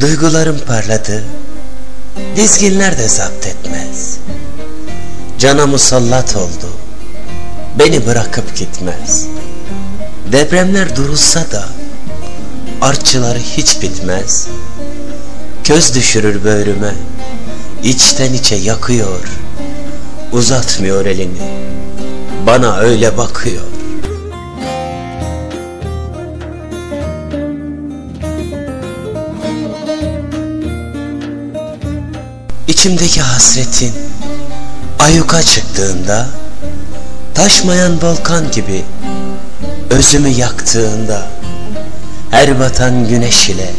Duygularım parladı, dizginler de zapt etmez. Cana musallat oldu, beni bırakıp gitmez. Depremler durulsa da, artçıları hiç bitmez. Köz düşürür böğrüme, içten içe yakıyor, uzatmıyor elini, bana öyle bakıyor. İçimdeki hasretin ayuka çıktığında Taşmayan volkan gibi özümü yaktığında Her batan güneş ile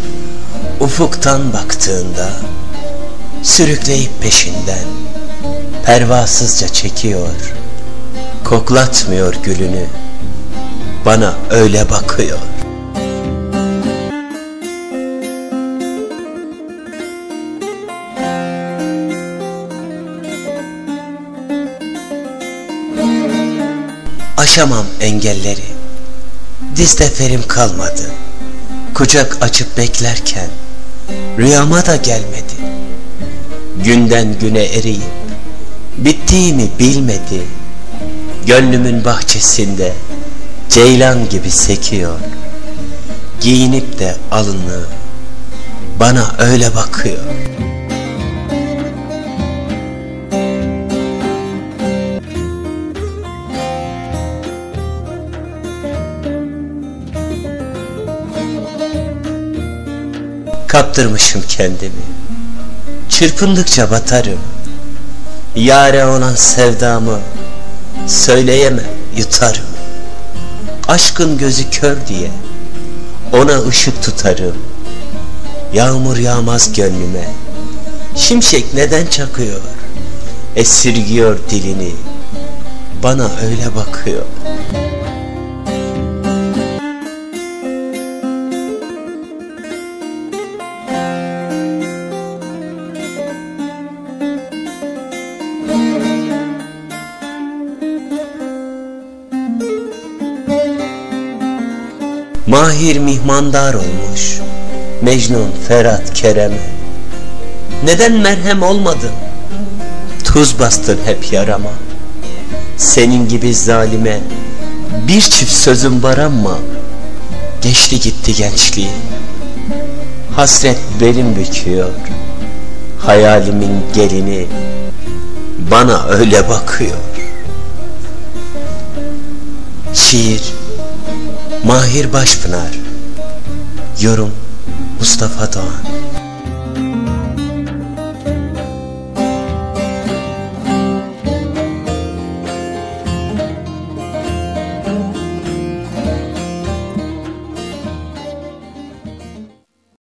ufuktan baktığında Sürükleyip peşinden pervasızca çekiyor Koklatmıyor gülünü bana öyle bakıyor Aşamam engelleri. Dizde ferim kalmadı. Kucak açıp beklerken Rüyama da gelmedi. Günden güne eriyip Bittiğimi bilmedi. Gönlümün bahçesinde Ceylan gibi sekiyor. Giyinip de alını Bana öyle bakıyor Kaptırmışım kendimi. Çırpındıkça batarım. Yare olan sevdamı Söyleyemem yutarım. Aşkın gözü kör diye Ona ışık tutarım. Yağmur yağmaz gönlüme. Şimşek neden çakıyor? Esirgiyor dilini. Bana öyle bakıyor Mahir mihmandar olmuş. Mecnun Ferhat Kerem'e Neden merhem olmadın? Tuz bastın hep yarama. Senin gibi zalime Bir çift sözüm var ama Geçti gitti gençliğim. Hasret belim büküyor. Hayalimin gelini Bana öyle bakıyor. Şiir Mahir Başpınar. Yorum Mustafa Doğan